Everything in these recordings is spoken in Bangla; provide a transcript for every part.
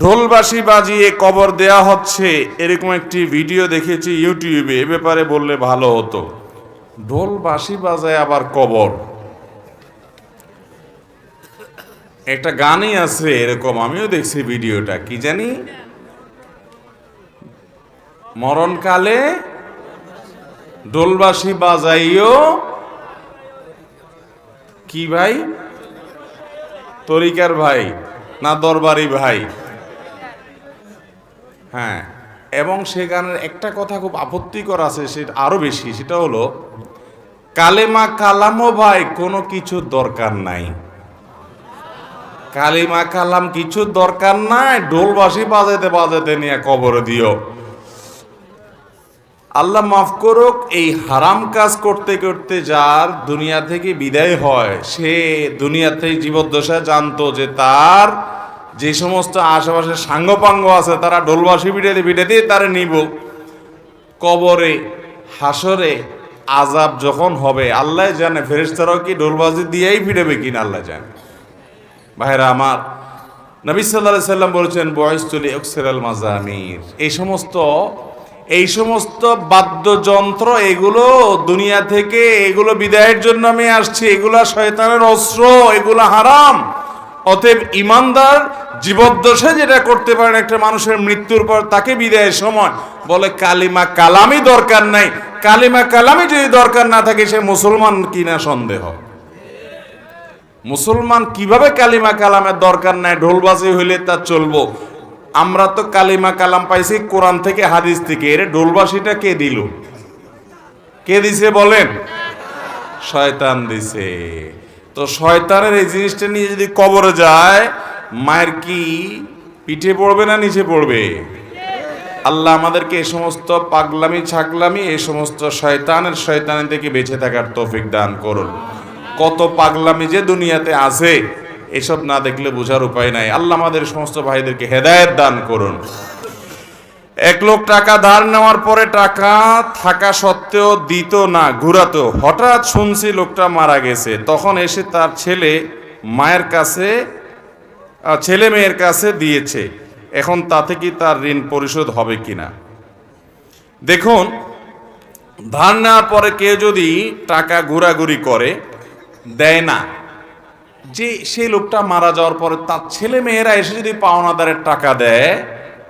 ঢোলবাসি বাজিয়ে কবর দেয়া হচ্ছে, এরকম একটি ভিডিও দেখেছি ইউটিউবে, এ ব্যাপারে বললে ভালো হতো। ঢোলবাসি বাজায় আবার কবর। একটা গানই আছে এরকম, আমিও দেখছি ভিডিওটা, কি জানি? মরণকালে ডোলবাসি বাজাইও। কি ভাই? তরিকার ভাই না দরবারি ভাই? হ্যাঁ এবং সে গানের একটা কথা খুব আপত্তিকর আছে সেটা আরও বেশি, সেটা হলো, কালেমা কালামও ভাই, কোনো কিছু দরকার নাই। কালিমা কালাম কিছু দরকার নাই ঢোলবাসি বাজাতে বাজাতে নিয়ে কবর দিও। আল্লাহ মাফ করুক, এই হারাম কাজ করতে করতে যার দুনিয়া থেকে বিদায় হয়, সে দুনিয়াতে জীবদ্দশা জানতো যে তার যে সমস্ত আশেপাশে সাঙ্গপাঙ্গ আছে, তারা ঢোলবাসি বিড়াতে বিড়াতে তারা নিব। কবরে হাসরে আজাব যখন হবে, আল্লাহ জানে, ফেরেশতারাও কি ঢোলবাজি দিয়েই ফিরেবে কিনা, আল্লাহ জানে। ভাইরা আমার, নবী সাল্লাহ সাল্লাম বলেছেন, বয়স চলি অক্সেরাল মাজামির। এই সমস্ত এই সমস্ত বাদ্যযন্ত্র, এগুলো দুনিয়া থেকে, এগুলো বিদায়ের জন্য আমি আসছি, এগুলা শয়তানের অস্ত্র, এগুলো হারাম। অতএব ইমানদার জীবদ্দশা যেটা করতে পারেন, একটা মানুষের মৃত্যুর পর তাকে বিদায়ের সময় বলে, কালিমা কালামই দরকার নাই। কালিমা কালামই যদি দরকার না থাকে, সে মুসলমান কিনা সন্দেহ? মুসলমান কীভাবে কালিমা কালামের দরকার নাই? ঢোলবাজি হইলে তা চলবো। আমরা তো কালিমা কালাম পাইছি কোরআন থেকে হাদিস থেকে। এর ঢোলবাসিটা কে দিল? কে দিছে বলেন? শয়তান দিছে। তো শয়তানের এই জিনিসটা নিয়ে যদি কবরে যায়, মায়ের কি পিঠে পড়বে না নিচে পড়বে? আল্লাহ আমাদেরকে এই সমস্ত পাগলামি, ছাগলামি এই সমস্ত শয়তানের শয়তানের থেকে বেঁচে থাকার তৌফিক দান করুন। কত পাগলামি যে দুনিয়াতে আছে, এসব না দেখলে বোঝার উপায় নাই। আল্লাহ আমাদের সমস্ত ভাইদেরকে হেদায়েত দান করুন। এক লোক টাকা ধার নেওয়ার পরে টাকা থাকা সত্ত্বেও দিত না, ঘুরাতো। হঠাৎ শুনছি লোকটা মারা গেছে। তখন এসে তার ছেলে মায়ের কাছে ছেলে মেয়ের কাছে দিয়েছে। এখন তাতে কি তার ঋণ পরিশোধ হবে কিনা? দেখুন, ধার নেওয়ার পরে কেউ যদি টাকা ঘোরাঘুরি করে, দেয় না। যে সেই লোকটা মারা যাওয়ার পরে তার ছেলে মেয়েরা এসে যদি পাওনাদারের টাকা দেয়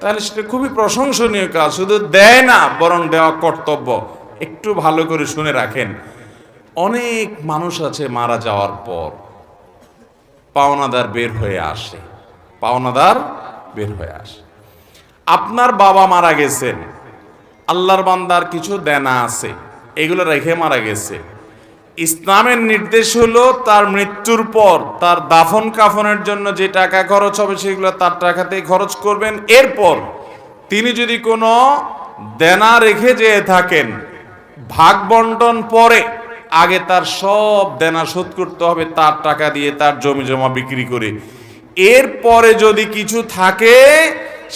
তাহলে সেটা খুবই প্রশংসনীয় কাজ। শুধু দেয় না, বরং দেওয়া কর্তব্য। একটু ভালো করে শুনে রাখেন। অনেক মানুষ আছে মারা যাওয়ার পর পাওনাদার বের হয়ে আসে। পাওনাদার বের হয়ে আসে। আপনার বাবা মারা গেছেন। আল্লাহর বান্দার কিছু দেনা আছে। এগুলো রেখে মারা গেছে। ইসলামের নির্দেশ হলো তার মৃত্যুর পর তার দাফন কাফনের জন্য যে টাকা খরচ হবে সেগুলো তার টাকাতেই খরচ করবেন। এরপর তিনি যদি কোনো দেনা রেখে যেয়ে থাকেন, ভাগ বন্টন পরে আগে তার সব দেনা শোধ করতে হবে, তার টাকা দিয়ে তার জমি জমা বিক্রি করে। এরপরে যদি কিছু থাকে,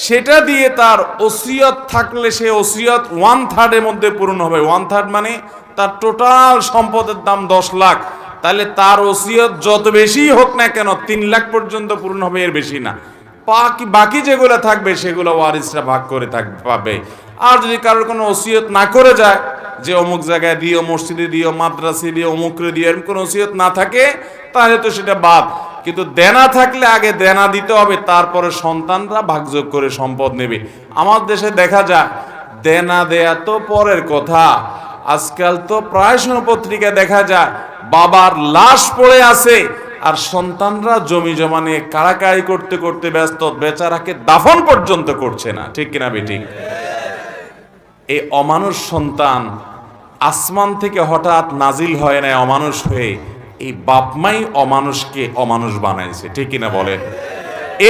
সেটা দিয়ে তার ওসিয়ত থাকলে সে ওসিয়ত ওয়ান থার্ডের মধ্যে পূরণ হবে। ওয়ান থার্ড মানে তার টোটাল সম্পদের দাম দশ লাখ। তাহলে তার ওসিয়ত যত বেশি হোক না কেন, তিন লাখ পর্যন্ত পূরণ হবে, এর বেশি না। বাকি বাকি যেগুলো থাকবে, সেগুলো ওয়ারিসরা ভাগ করে থাকবে পাবে। আর যদি কারোর কোনো ওসিয়ত না করে যায়, যে অমুক জায়গায় দিও, মসজিদে দিও, মাদ্রাসে দিও, অমুকরে দিও, এরকম কোনো ওসিয়ত না থাকে, তাহলে তো সেটা বাদ। কিন্তু দেনা থাকলে আগে দেনা দিতে হবে, তারপরে সন্তানরা ভাগযোগ করে সম্পদ নেবে। আমার দেশে দেখা যায়, দেনা দেয়া তো পরের কথা। আজকাল তো প্রায় সময় পত্রিকায় দেখা যায়, বাবার লাশ পড়ে আছে, আর সন্তানরা জমি জমা নিয়ে কাড়াকাড়ি করতে করতে ব্যস্ত, বেচারাকে দাফন পর্যন্ত করছে না। ঠিক কিনা বেটি এই অমানুষ সন্তান আসমান থেকে হঠাৎ নাজিল হয় না, অমানুষ হয়ে এই বাপমাই অমানুষকে অমানুষ বানাইছে। ঠিক কিনা বলেন?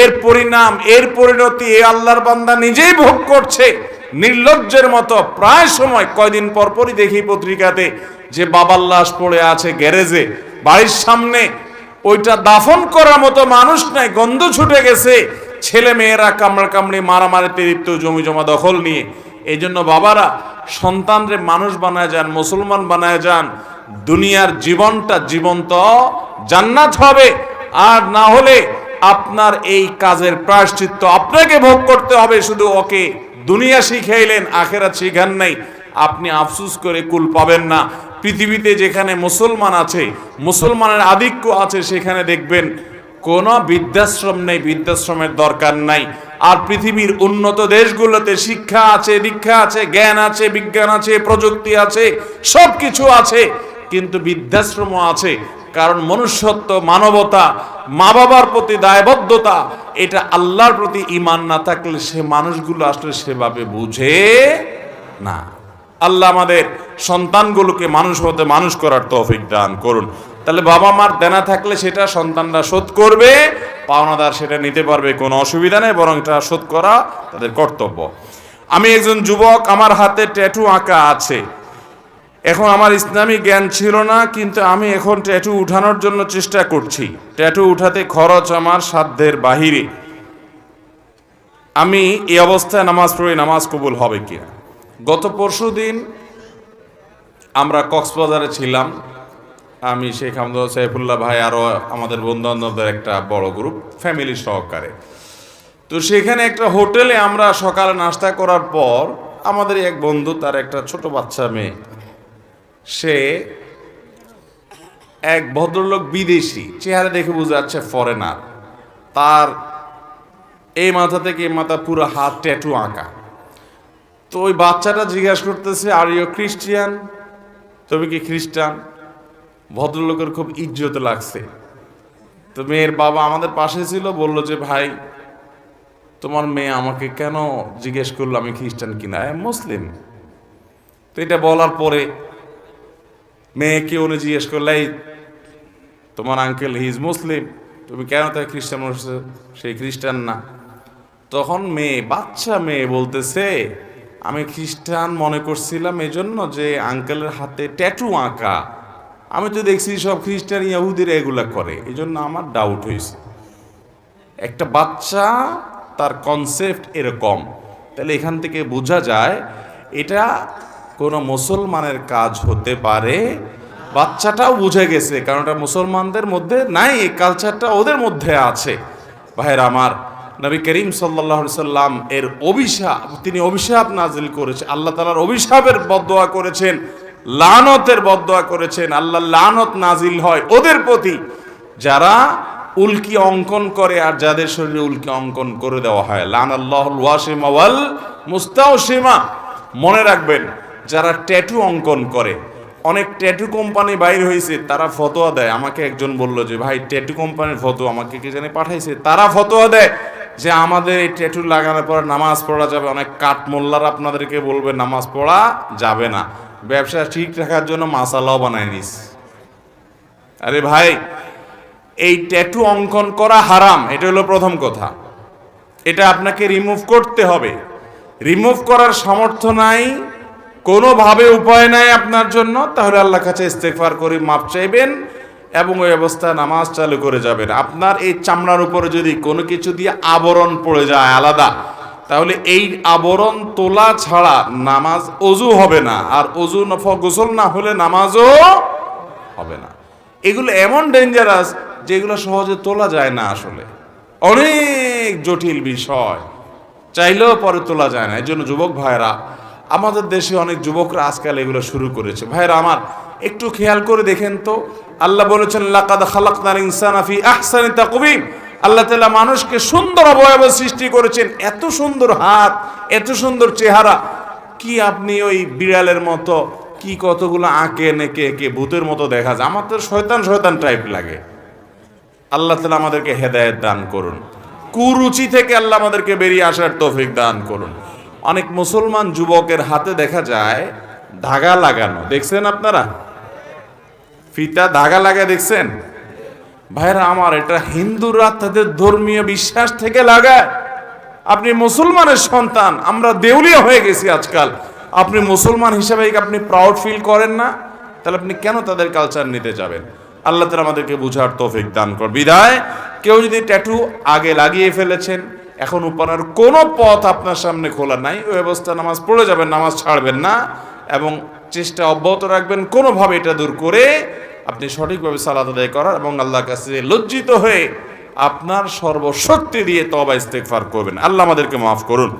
এর পরিণাম, এর পরিণতি এ আল্লাহর বান্দা নিজেই ভোগ করছে। নির্লজ্জের মতো প্রায় সময় কয়দিন পরপরই দেখি পত্রিকাতে যে বাবার লাশ পড়ে আছে গ্যারেজে, বাড়ির সামনে। ওইটা দাফন করার মতো মানুষ নাই, গন্ধ ছুটে গেছে। ছেলে মেয়েরা কামড়া কামড়ি মারামারিতে লিপ্ত জমি জমা, দখল নিয়ে। এই জন্য বাবারা, সন্তানরে মানুষ বানায় যান, মুসলমান বানায় যান। দুনিয়ার জীবনটা জীবন্ত, জান্নাত হবে। আর না হলে আপনার এই কাজের প্রায়শ্চিত্ত আপনাকে ভোগ করতে হবে, শুধু ওকে। দুনিয়া শিখাইলেন, আখেরাত শিখান নাই। আপনি আফসুস করে কুল পাবেন না। পৃথিবীতে যেখানে মুসলমান আছে, মুসলমানের আধিক্য আছে, সেখানে দেখবেন কোনো বৃদ্ধাশ্রম নেই, বৃদ্ধাশ্রমের দরকার নাই। আর পৃথিবীর উন্নত দেশগুলোতে শিক্ষা আছে, দীক্ষা আছে, জ্ঞান আছে, বিজ্ঞান আছে, প্রযুক্তি আছে সব কিছু আছে, কিন্তু বৃদ্ধাশ্রমও আছে। কারণ মনুষ্যত্ব, মানবতা মা বাবার প্রতি দায়বদ্ধতা, এটা আল্লাহর প্রতি ইমান না থাকলে সে মানুষগুলো আসলে সেভাবে বুঝে না। আল্লাহ আমাদের সন্তানগুলোকে মানুষ হতে মানুষ করার তৌফিক দান করুন। তাহলে বাবা মার দেনা থাকলে সেটা সন্তানরা শোধ করবে, পাওনাদার সেটা নিতে পারবে, কোনো অসুবিধা নেই, বরং এটা শোধ করা তাদের কর্তব্য। আমি একজন যুবক, আমার হাতে ট্যাটু আঁকা আছে। এখন আমার ইসলামী জ্ঞান ছিল না, কিন্তু আমি এখন ট্যাটু উঠানোর জন্য চেষ্টা করছি। ট্যাটু উঠাতে খরচ আমার সাধ্যের বাহিরে। আমি এই অবস্থায় নামাজ পড়ি, নামাজ কবুল হবে কিনা গত পরশু দিন আমরা কক্সবাজারে ছিলাম। আমি শেখ আহমদ সাইফুল্লাহ ভাই আরও আমাদের বন্ধু বান্ধবদের একটা বড় গ্রুপ, ফ্যামিলি সহকারে। তো সেখানে একটা হোটেলে আমরা সকালে নাস্তা করার পর আমাদের এক বন্ধু, তার একটা ছোট বাচ্চা মেয়ে সে এক ভদ্রলোক বিদেশি, চেহারা দেখে বোঝা যাচ্ছে ফরেনার তার এই মাথা থেকে মাথা পুরো হাত ট্যাটু আঁকা। তো ওই বাচ্চাটা জিজ্ঞাসা করতেছে আর ইউ খ্রিস্টিয়ান তুমি কি খ্রিস্টান? ভদ্রলোকের খুব ইজ্জত লাগছে। তো মেয়ের বাবা আমাদের পাশে ছিল, বলল যে, ভাই, তোমার মেয়ে আমাকে কেন জিজ্ঞেস করল আমি খ্রিস্টান কিনা? মুসলিম। তো এটা বলার পরে মেয়েকে উনি জিজ্ঞেস করলে তোমার আঙ্কেল হিজ মুসলিম তুমি কেন তাই খ্রিস্টান বলছো সেই খ্রিস্টান না। তখন মেয়ে, বাচ্চা মেয়ে বলতেছে, আমি খ্রিস্টান মনে করছিলাম এজন্য যে আঙ্কেলের হাতে ট্যাটু আঁকা। আমি তো দেখছি সব খ্রিস্টান ইয়াহুদিরা এগুলা করে এই জন্য আমার ডাউট হয়েছে। একটা বাচ্চা, তার কনসেপ্ট এরকম। তাহলে এখান থেকে বোঝা যায়, এটা কোনো মুসলমানের কাজ হতে পারে, বাচ্চাটাও বুঝে গেছে, কারণ এটা মুসলমানদের মধ্যে নাই, এই কালচারটা ওদের মধ্যে আছে। ভাইয়ের আমার, নবী করিম সাল্লাহ সাল্লাম এর অভিশাপ, তিনি অভিশাপ নাজিল করেছেন আল্লাহ তালার অভিশাপের বদোয়া করেছেন, লানতের বদোয়া করেছেন আল্লাহ লানত নাজিল হয় ওদের প্রতি। যারা উল্কি অঙ্কন করে আর যাদের শরীরে উল্কি অঙ্কন করে দেওয়া হয়। লান আল্লাহ ওয়াল মুস্তাওসিমা, মনে রাখবেন যারা ট্যাটু অঙ্কন করে, অনেক ট্যাটু কোম্পানি বাইর হয়েছে, তারা ফতোয়া দেয়। আমাকে একজন বলল যে, ভাই ট্যাটু কোম্পানির ফটো আমাকে কে জানে পাঠাইছে? তারা ফতোয়া দেয় যে, আমাদের এই ট্যাটু লাগানোর পর নামাজ পড়া যাবে। অনেক কাঠ মোল্লার আপনাদেরকে বলবে, নামাজ পড়া যাবে না। ব্যবসা ঠিক রাখার জন্য মাসালাও বানায় নিস। আরে ভাই, এই ট্যাটু অঙ্কন করা হারাম, এটা হলো প্রথম কথা। এটা আপনাকে রিমুভ করতে হবে। রিমুভ করার সামর্থ্য নাই কোনোভাবে উপায় নাই আপনার জন্য, তাহলে আল্লাহ কাছে ইস্তেফার করে মাপ চাইবেন এবং ওই অবস্থায় নামাজ চালু করে যাবেন। আপনার এই চামড়ার উপরে যদি কোনো কিছু দিয়ে আবরণ পড়ে যায় আলাদা, তাহলে এই আবরণ তোলা ছাড়া নামাজ অজু হবে না। আর অজু নফ গোসল না হলে নামাজও হবে না। এগুলো এমন ডেঞ্জারাস যেগুলো সহজে তোলা যায় না আসলে। অনেক জটিল বিষয়। চাইলেও পরে তোলা যায় না। এই জন্য যুবক ভাইরা আমাদের দেশে অনেক যুবকরা আজকাল এগুলো শুরু করেছে। ভাইরা আমার, একটু খেয়াল করে দেখেন তো। আল্লাহ বলেছেন, লাকাদ খালাকনাল ইনসানা ফি আহসানি তাকবীম আল্লাহ তাআলা মানুষকে সুন্দর অবয়ব সৃষ্টি করেছেন। এত সুন্দর হাত, এত সুন্দর চেহারা। কি আপনি ওই বিড়ালের মতো, কি কতগুলো আঁকে নেকে এঁকে ভূতের মতো দেখা যায়? আমার তো শয়তান শয়তান টাইপ লাগে। আল্লাহ তালা আমাদেরকে হেদায়েত দান করুন। কুরুচি থেকে আল্লাহ আমাদেরকে বেরিয়ে আসার তৌফিক দান করুন। অনেক মুসলমান যুবকের হাতে দেখা যায় ধাগা লাগানো। দেখছেন আপনারা? ফিতা ধাগা লাগা দেখছেন? ভাইরা আমার, এটা হিন্দুরা তাদের ধর্মীয় বিশ্বাস থেকে লাগায়। আপনি মুসলমানের সন্তান, আমরা দেউলিয়া হয়ে গেছি আজকাল। আপনি মুসলমান হিসাবে আপনি প্রাউড ফিল করেন না? তাহলে আপনি কেন তাদের কালচার নিতে যাবেন? আল্লাহ তালা আমাদেরকে বুঝার তৌফিক দান কর বিদায়। কেউ যদি ট্যাটু আগে লাগিয়ে ফেলেছেন এখন উপানার কোনো পথ আপনার সামনে খোলা নাই, ওই অবস্থা নামাজ পড়ে যাবেন, নামাজ ছাড়বেন না এবং চেষ্টা অব্যাহত রাখবেন, কোনোভাবে এটা দূর করে আপনি সঠিকভাবে সালাদ আদায় করার এবং আল্লাহর কাছে লজ্জিত হয়ে আপনার সর্বশক্তি দিয়ে তবা ইস্তেকফার করবেন। আল্লাহ আমাদেরকে মাফ করুন।